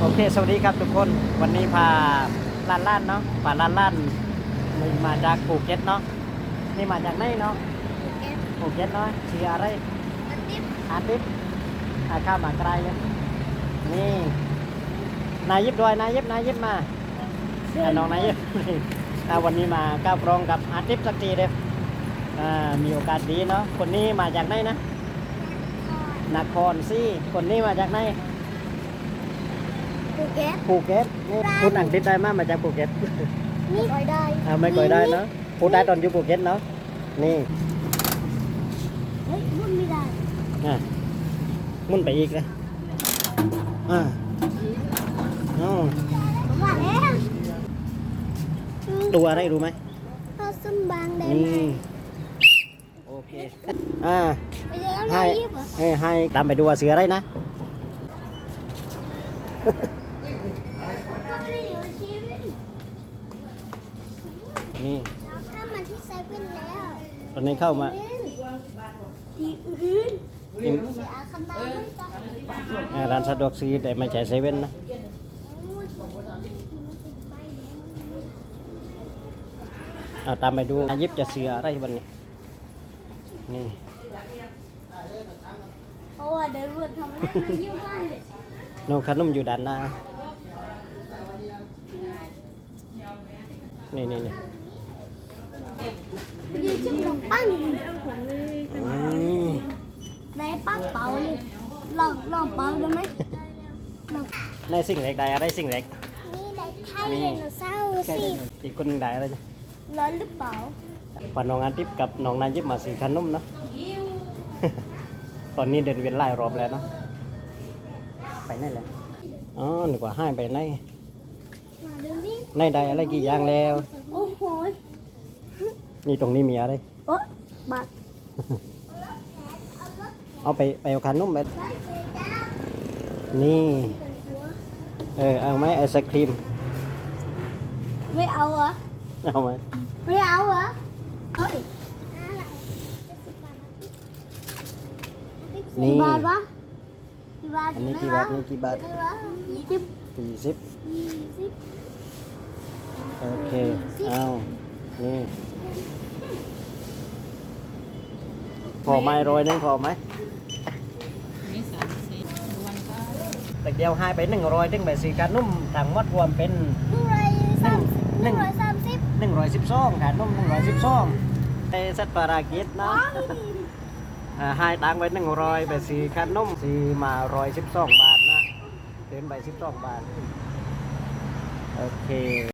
โอเค สวัสดีครับทุกคน วันนี้พาล้านล้านเนาะพาล้านล้านมีมาจากภูเก็ตเนาะ นี่มาจากไหนเนาะ ภูเก็ตเนาะชื่ออะไร อาทิตย์อาข้ามมาไกลเลยนี่ นายยิบด้วย นายยิบ นายยิบมาอะน้องนายยิบนี่อะวันนี้มาก้าวกรองกับอาทิตย์สักทีเดียวอ่า มีโอกาสดีเนาะ คนนี้มาจากไหนนะ นครซี่ คนนี้มาจากไหน ภูเก็ตภูเก็ตนี่พูดอังกฤษได้มากมาจากภูเก็ตนี่ค่อยได้อ่าไม่ค่อยได้เนาะพูดได้ตอนอยู่ภูเก็ตเนาะนี่เฮ้ยมันไม่ได้อะมุนไปอีกนะอ่าอ๋อผมว่าแล้วตัวอะไรรู้ไหมพอซึมบางได้นี่ไหมโอเคอ่าไปเจอแล้วให้นายยิบเหรอให้ให้ตามไปดูว่าเสืออะไรนะ นี่ถ้ามันที่เซเว่นแล้วตอนนี้เข้ามาที่อื่นกินเสียคำนามไม่ได้อ่าร้านสะดวกซื้อแต่ไม่ใช่เซเว่นนะเอาตามไปดูอายิบจะเสืออะไรวันนี้นี่เพราะว่าเดินวนทำให้มันยุ่งได้เลยนมขนมอยู่ด้านหน้านี่นี่นี่ ยืนชิมขนมปังอืมในปังเป่าเลยลองลองเป่าได้ไหมลองในสิ่งเล็กได้อะไรสิ่งเล็กนี่ได้ไทยไดโนเสาร์สิอีกคนหนึ่งได้อะไรจ้ะร้อนหรือเปล่าพอน้องอันทิพย์กับน้องนายยิบมาสีขนมเนาะตอนนี้เดินเวียนไล่รอบแล้วเนาะไปไหนแล้วอ๋อนึกว่าให้ไปไหนมาดูนี่ในใดอะไรกี่อย่างแล้วโอ้โห นี่ตรงนี้มีอะไรโอ๊ะบัตรเอาไปไปเอาขนมไปนี่ เออเอาไหมไอศครีม ไม่เอาเหรอ เอาไหมไม่เอาเหรอเฮ้ยนี่กี่บาทวะกี่บาทอันนี้กี่บาทนี่กี่บาทกี่บาทยี่สิบสี่สิบยี่สิบโอเค เอา นี่ พอไหมโรยหนึงพอไหมนี่สามสิบวันก็แต่เดียวให้ไปหนึ่งร้อยถึงไปสี่การนุ่มถังหมดรวมเป็นหนึ่งร้อยสามสิบหนึ่งร้อยสามสิบหนึ่งร้อยสิบสองการนุ่มหนึ่งร้อยสิบสองเตสัตว์ปารากิจนะอ่าให้ตังค์ไปหนึ่งร้อยไปสี่คันนุ่มสี่มาร้อยสิบสองบาทนะเดินไปสิบสองบาท โอเค